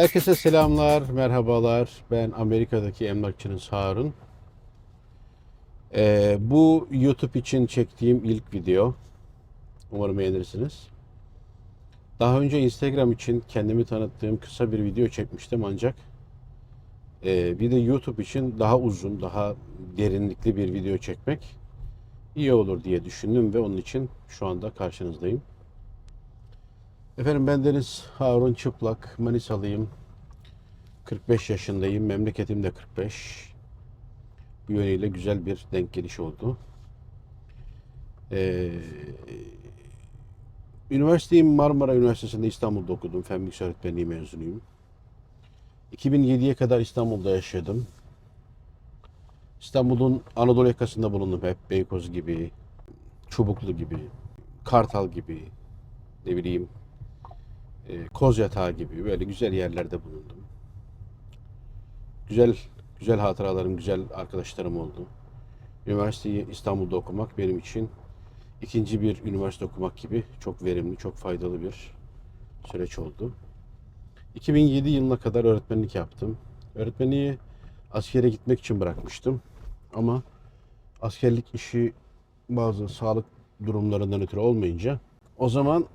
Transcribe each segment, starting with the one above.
Herkese selamlar, merhabalar. Ben Amerika'daki emlakçınız Harun. Ee, bu YouTube için çektiğim ilk video. Umarım beğenirsiniz. Daha önce Instagram için kendimi tanıttığım kısa bir video çekmiştim ancak e, bir de YouTube için daha uzun, daha derinlikli bir video çekmek iyi olur diye düşündüm ve onun için şu anda karşınızdayım. Efendim ben Deniz Harun Çıplak, Manisalıyım. 45 yaşındayım, memleketim de 45. Bu yönüyle güzel bir denk geliş oldu. Ee, üniversiteyi Marmara Üniversitesi'nde İstanbul'da okudum. Fen bilgisayar öğretmenliği mezunuyum. 2007'ye kadar İstanbul'da yaşadım. İstanbul'un Anadolu yakasında bulundum hep. Beykoz gibi, Çubuklu gibi, Kartal gibi, ne bileyim e, Koz Yatağı gibi böyle güzel yerlerde bulundum. Güzel güzel hatıralarım, güzel arkadaşlarım oldu. Üniversiteyi İstanbul'da okumak benim için ikinci bir üniversite okumak gibi çok verimli, çok faydalı bir süreç oldu. 2007 yılına kadar öğretmenlik yaptım. Öğretmenliği askere gitmek için bırakmıştım. Ama askerlik işi bazı sağlık durumlarından ötürü olmayınca o zaman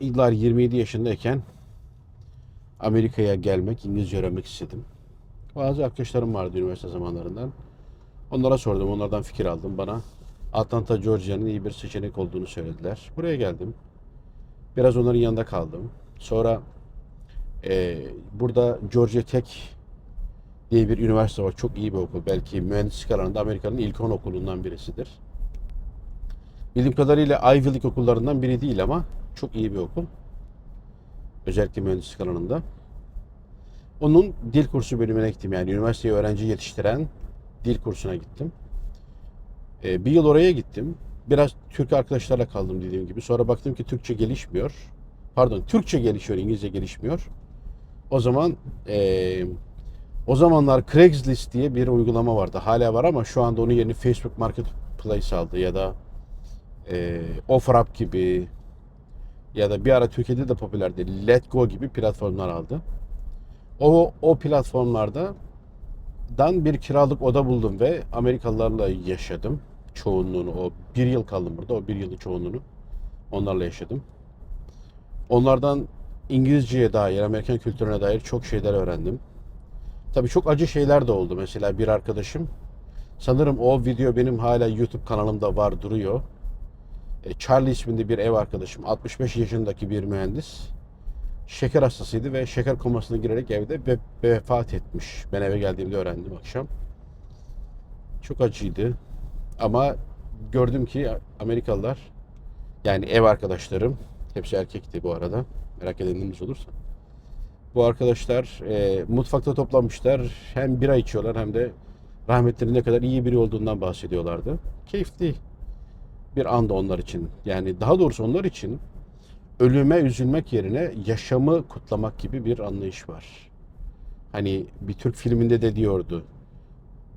İllar 27 yaşındayken Amerika'ya gelmek, İngilizce öğrenmek istedim. Bazı arkadaşlarım vardı üniversite zamanlarından. Onlara sordum, onlardan fikir aldım. Bana Atlanta, Georgia'nın iyi bir seçenek olduğunu söylediler. Buraya geldim. Biraz onların yanında kaldım. Sonra e, burada Georgia Tech diye bir üniversite var. Çok iyi bir okul. Belki mühendislik alanında Amerika'nın ilk 10 okulundan birisidir. Bildiğim kadarıyla Ivy League okullarından biri değil ama çok iyi bir okul. Özellikle mühendislik alanında. Onun dil kursu bölümüne gittim. Yani üniversiteye öğrenci yetiştiren dil kursuna gittim. Ee, bir yıl oraya gittim. Biraz Türk arkadaşlarla kaldım dediğim gibi. Sonra baktım ki Türkçe gelişmiyor. Pardon, Türkçe gelişiyor, İngilizce gelişmiyor. O zaman ee, o zamanlar Craigslist diye bir uygulama vardı. Hala var ama şu anda onun yerini Facebook Marketplace aldı ya da e, OfferUp gibi ya da bir ara Türkiye'de de popülerdi. Let Go gibi platformlar aldı. O, o platformlarda dan bir kiralık oda buldum ve Amerikalılarla yaşadım. Çoğunluğunu o bir yıl kaldım burada. O bir yılın çoğunluğunu onlarla yaşadım. Onlardan İngilizceye dair, Amerikan kültürüne dair çok şeyler öğrendim. Tabii çok acı şeyler de oldu. Mesela bir arkadaşım sanırım o video benim hala YouTube kanalımda var duruyor. E, Charlie isminde bir ev arkadaşım 65 yaşındaki bir mühendis şeker hastasıydı ve şeker komasına girerek evde ve vefat etmiş. Ben eve geldiğimde öğrendim akşam. Çok acıydı. Ama gördüm ki Amerikalılar yani ev arkadaşlarım hepsi erkekti bu arada. Merak edenleriniz olursa. Bu arkadaşlar e, mutfakta toplanmışlar. Hem bira içiyorlar hem de rahmetlerin ne kadar iyi biri olduğundan bahsediyorlardı. Keyifli bir anda onlar için. Yani daha doğrusu onlar için ölüme üzülmek yerine yaşamı kutlamak gibi bir anlayış var. Hani bir Türk filminde de diyordu.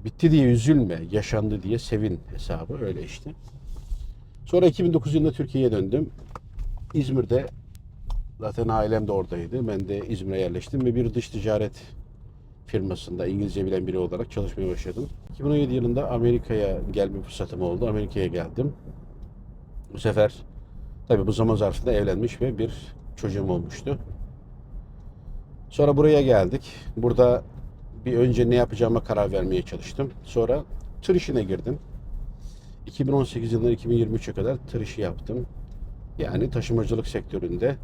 Bitti diye üzülme, yaşandı diye sevin hesabı öyle işte. Sonra 2009 yılında Türkiye'ye döndüm. İzmir'de zaten ailem de oradaydı. Ben de İzmir'e yerleştim ve bir dış ticaret firmasında İngilizce bilen biri olarak çalışmaya başladım. 2017 yılında Amerika'ya gelme fırsatım oldu. Amerika'ya geldim. Bu sefer tabi bu zaman zarfında evlenmiş ve bir çocuğum olmuştu. Sonra buraya geldik. Burada bir önce ne yapacağıma karar vermeye çalıştım. Sonra tır işine girdim. 2018 yılından 2023'e kadar tır işi yaptım. Yani taşımacılık sektöründe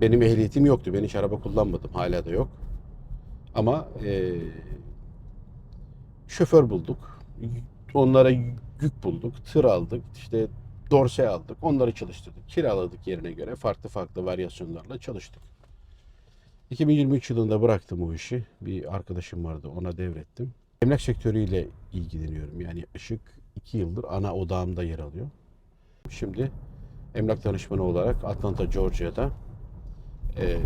benim ehliyetim yoktu. Ben hiç araba kullanmadım. Hala da yok. Ama eee, şoför bulduk. Onlara yük bulduk. Tır aldık. İşte dorse aldık. Onları çalıştırdık. Kiraladık yerine göre. Farklı farklı varyasyonlarla çalıştık. 2023 yılında bıraktım o işi. Bir arkadaşım vardı. Ona devrettim. Emlak sektörüyle ilgileniyorum. Yani yaklaşık 2 yıldır ana odağımda yer alıyor. Şimdi emlak danışmanı olarak Atlanta, Georgia'da e,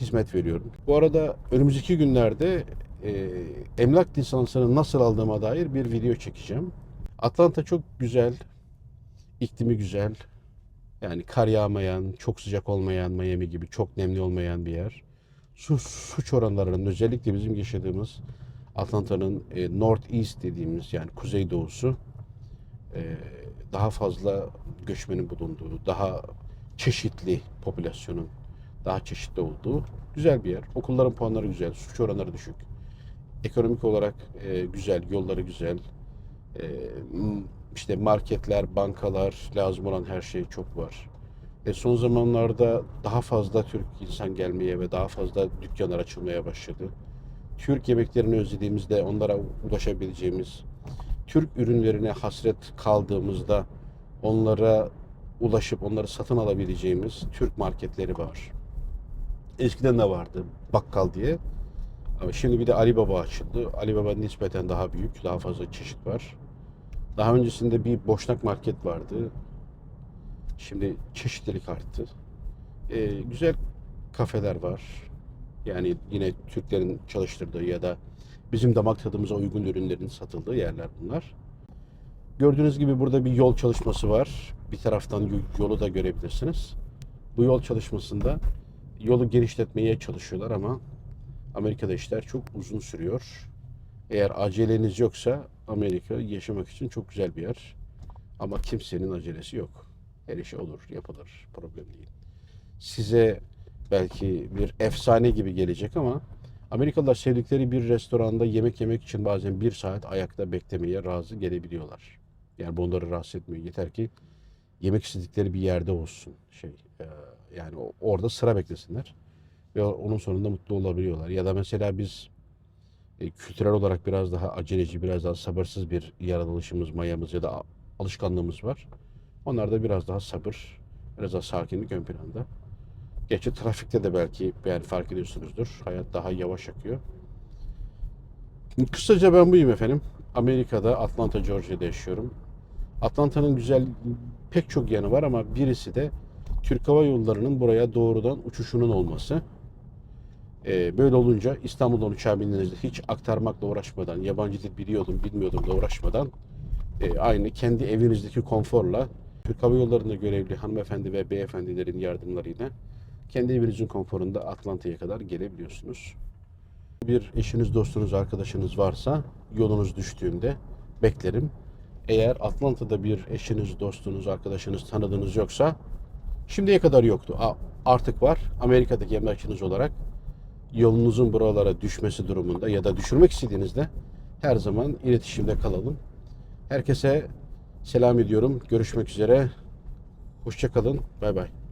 hizmet veriyorum. Bu arada önümüzdeki günlerde e, emlak lisansını nasıl aldığıma dair bir video çekeceğim. Atlanta çok güzel, iklimi güzel. Yani kar yağmayan, çok sıcak olmayan Miami gibi çok nemli olmayan bir yer. su, suç oranlarının özellikle bizim yaşadığımız Atlanta'nın e, North East dediğimiz yani kuzeydoğusu e, daha fazla göçmenin bulunduğu, daha çeşitli popülasyonun daha çeşitli olduğu güzel bir yer. Okulların puanları güzel, suç oranları düşük. Ekonomik olarak e, güzel, yolları güzel. E, işte marketler, bankalar, lazım olan her şey çok var. E, son zamanlarda daha fazla Türk insan gelmeye ve daha fazla dükkanlar açılmaya başladı. Türk yemeklerini özlediğimizde onlara ulaşabileceğimiz, Türk ürünlerine hasret kaldığımızda onlara ulaşıp onları satın alabileceğimiz Türk marketleri var. Eskiden de vardı bakkal diye. Ama şimdi bir de Alibaba açıldı. Alibaba nispeten daha büyük, daha fazla çeşit var. Daha öncesinde bir boşnak market vardı. Şimdi çeşitlilik arttı. Ee, güzel kafeler var. Yani yine Türklerin çalıştırdığı ya da bizim damak tadımıza uygun ürünlerin satıldığı yerler bunlar. Gördüğünüz gibi burada bir yol çalışması var. Bir taraftan yolu da görebilirsiniz. Bu yol çalışmasında yolu genişletmeye çalışıyorlar ama Amerika'da işler çok uzun sürüyor. Eğer aceleniz yoksa Amerika yaşamak için çok güzel bir yer. Ama kimsenin acelesi yok. Her iş olur, yapılır. Problem değil. Size belki bir efsane gibi gelecek ama Amerikalılar sevdikleri bir restoranda yemek yemek için bazen bir saat ayakta beklemeye razı gelebiliyorlar. Yani bunları rahatsız etmiyor. Yeter ki yemek istedikleri bir yerde olsun. Şey, e, yani orada sıra beklesinler ve onun sonunda mutlu olabiliyorlar. Ya da mesela biz e, kültürel olarak biraz daha aceleci, biraz daha sabırsız bir yaratılışımız, mayamız ya da alışkanlığımız var. Onlarda biraz daha sabır, biraz daha sakinlik ön planda. Gerçi trafikte de belki yani fark ediyorsunuzdur. Hayat daha yavaş akıyor. Kısaca ben buyum efendim. Amerika'da, Atlanta, Georgia'da yaşıyorum. Atlanta'nın güzel pek çok yanı var ama birisi de Türk Hava Yolları'nın buraya doğrudan uçuşunun olması. Ee, böyle olunca İstanbul'dan uçağa bindiğinizde hiç aktarmakla uğraşmadan, yabancı dil biliyordum, bilmiyordum da uğraşmadan e, aynı kendi evinizdeki konforla Türk Hava Yolları'nda görevli hanımefendi ve beyefendilerin yardımlarıyla kendi evinizin konforunda Atlanta'ya kadar gelebiliyorsunuz. Bir eşiniz, dostunuz, arkadaşınız varsa yolunuz düştüğünde beklerim. Eğer Atlanta'da bir eşiniz, dostunuz, arkadaşınız, tanıdığınız yoksa şimdiye kadar yoktu. Artık var. Amerika'daki emlakçınız olarak yolunuzun buralara düşmesi durumunda ya da düşürmek istediğinizde her zaman iletişimde kalalım. Herkese selam ediyorum. Görüşmek üzere. Hoşçakalın. Bay bay.